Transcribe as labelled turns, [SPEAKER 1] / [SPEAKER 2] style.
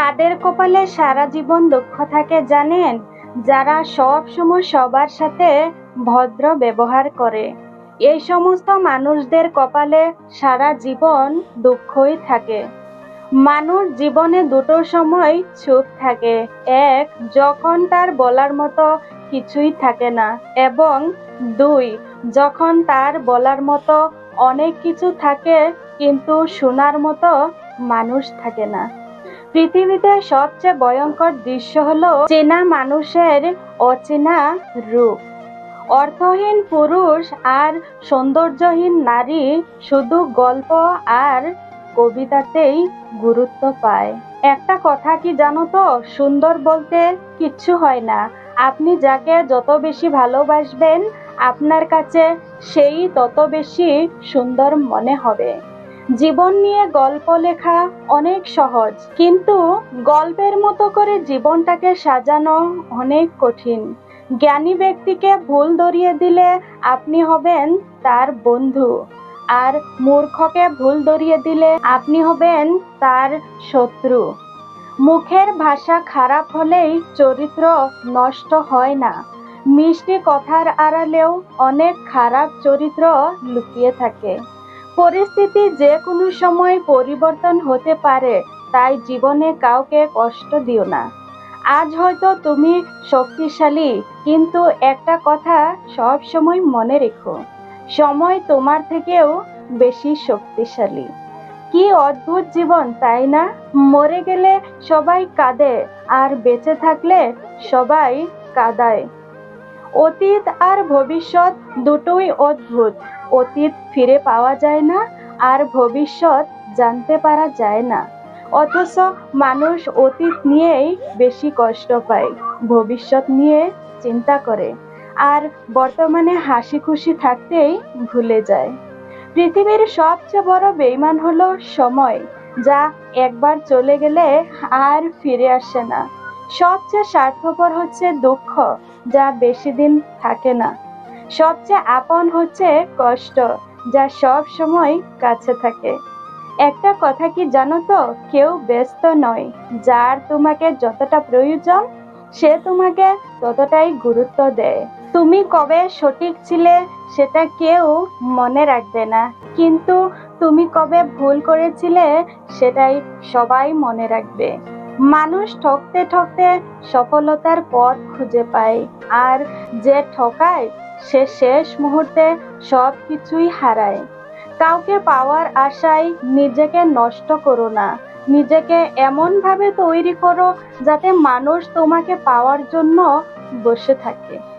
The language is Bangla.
[SPEAKER 1] কাদের কপালে সারা জীবন দুঃখ থাকে জানেন? যারা সব সময় সবার সাথে ভদ্র ব্যবহার করে। এই সমস্ত মানুষদের কপালে সারা জীবন দুঃখই থাকে। মানুষ জীবনে দুটো সময় চুপ থাকে। এক, যখন তার বলার মতো কিছুই থাকে না। এবং দুই, যখন তার বলার মতো অনেক কিছু থাকে, কিন্তু শোনার মতো মানুষ থাকে না। পৃথিবীতে সবচেয়ে ভয়ঙ্কর দৃশ্য হলো চেনা মানুষের অচেনা রূপ। অর্থহীন পুরুষ আর সৌন্দর্যহীন নারী শুধু গল্প আর কবিতাতেই গুরুত্ব পায়। একটা কথা কি জানো তো? সুন্দর বলতে কিচ্ছু হয় না। আপনি যাকে যত বেশি ভালোবাসবেন, আপনার কাছে সেই তত বেশি সুন্দর মনে হবে। জীবন নিয়ে গল্প লেখা অনেক সহজ, কিন্তু গল্পের মতো করে জীবনটাকে সাজানো অনেক কঠিন। জ্ঞানী ব্যক্তিকে ভুল ধরিয়ে দিলে আপনি হবেন তার বন্ধু, আর মূর্খকে ভুল ধরিয়ে দিলে আপনি হবেন তার শত্রু। মুখের ভাষা খারাপ হলেই চরিত্র নষ্ট হয় না। মিষ্টি কথার আড়ালেও অনেক খারাপ চরিত্র লুকিয়ে থাকে। পরিস্থিতি যে কোনো সময় পরিবর্তন হতে পারে, তাই জীবনে কাউকে কষ্ট দিও না। আজ হয়তো তুমি শক্তিশালী, কিন্তু একটা কথা সব সময় মনে রেখো, সময় তোমার থেকেও বেশি শক্তিশালী। কি অদ্ভুত জীবন, তাই না? মরে গেলে সবাই কাঁদে, আর বেঁচে থাকলে সবাই কাঁদায়। অতীত আর ভবিষ্যৎ দুটোই অদ্ভুত। অতীত ফিরে পাওয়া যায় না আর ভবিষ্যৎ জানতে পারা যায় না। অথচ মানুষ অতীত নিয়েই বেশি কষ্ট পায়, ভবিষ্যৎ নিয়ে চিন্তা করে আর বর্তমানে হাসি খুশি থাকতেই ভুলে যায়। পৃথিবীর সবচেয়ে বড় বেইমান হলো সময়, যা একবার চলে গেলে আর ফিরে আসে না। সবচেয়ে স্বার্থপর হচ্ছে দুঃখ, যা বেশি দিন থাকে না। সবচেয়ে আপন হচ্ছে কষ্ট, যা সব সময় কাছে থাকে। একটা কথা কি জানো তো? কেউ ব্যস্ত নয়। যার তোমাকে যতটা প্রয়োজন, সে তোমাকে ততটাই গুরুত্ব দেয়। তুমি কবে সঠিক ছিলে, সেটা কেউ মনে রাখবে না। কিন্তু তুমি কবে ভুল করেছিলে, সেটাই সবাই মনে রাখবে। মানুষ ঠকতে ঠকতে সফলতার পথ খুঁজে পায়। আর যে ঠকায় সে শেষ মুহূর্তে সব কিছুই হারায়। কাউকে পাওয়ার আশায় নিজেকে নষ্ট করো না। নিজেকে এমনভাবে তৈরি করো যাতে মানুষ তোমাকে পাওয়ার জন্য বসে থাকে।